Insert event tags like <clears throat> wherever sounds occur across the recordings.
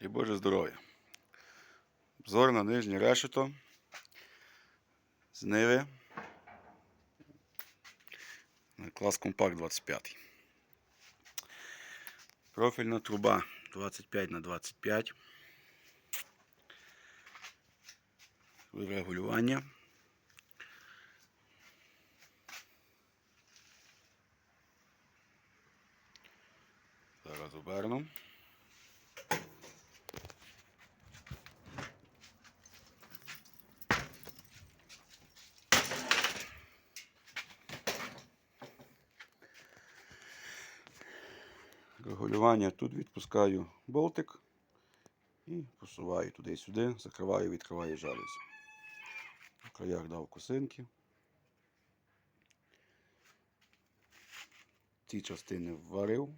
І Боже здоров'я. Обзор на нижнє решето. З Ниви. Клас Компакт 25. Профільна труба 25 на 25. Регулювання. Зараз оберну. Регулювання тут відпускаю болтик і посуваю туди-сюди, закриваю, відкриваю жалюзі. В краях дав косинки. Ці частини варив.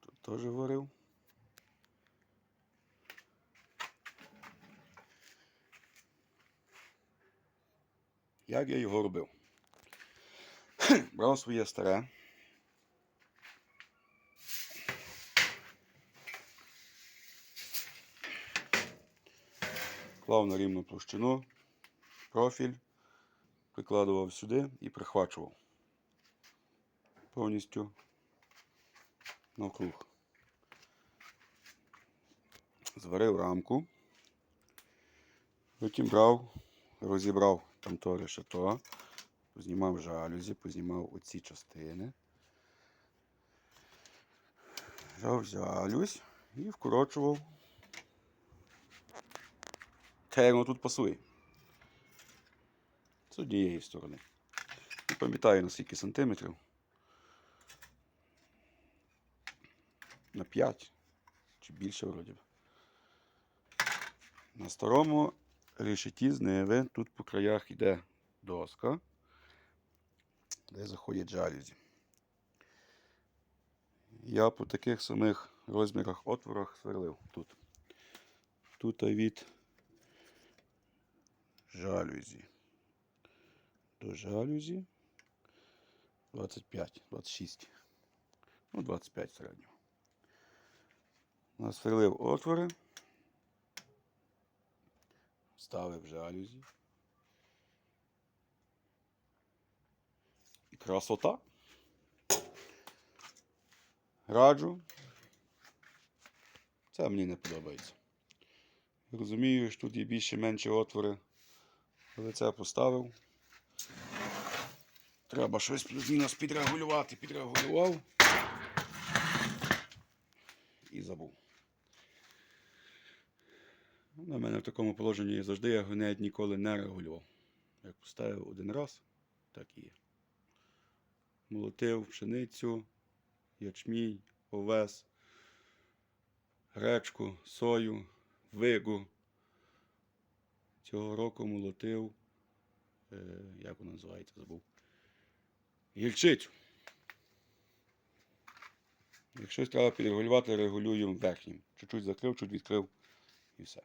Тут теж варив. Як я його робив? <clears throat> Брав своє старе. Клав на рівну площину, профіль, прикладував сюди і прихвачував повністю навкруг. Зварив рамку, потім брав, розібрав там то решето, познімав жалюзі, познімав оці частини. Взяв жалюзь і вкорочував те, воно тут пасує. З однієї сторони. Не пам'ятаю на скільки сантиметрів. На 5 чи більше вроді. На старому решеті з ниви тут по краях йде доска, де заходять жалюзі. Я по таких самих розмірах отворах сверлив тут. Тут від жалюзі. До жалюзі 25, 26. Ну, 25 середнього. Насверлив отвори. Ставив жалюзі. І красота. Раджу. Це мені не подобається. Розумію, що тут є більше-менші отвори. Але це поставив. Треба щось плюс-мінус підрегулювати. Підрегулював. І забув. Ну, На мене в такому положенні завжди я його навіть ніколи не регулював. Як поставив один раз, так і є. Молотив пшеницю, ячмінь, овес, гречку, сою, вигу. Цього року молотив, е, як воно називається, забув. Гільчицю. Якщо треба підрегулювати, регулюємо верхнім. Чуть-чуть закрив, чуть відкрив і все.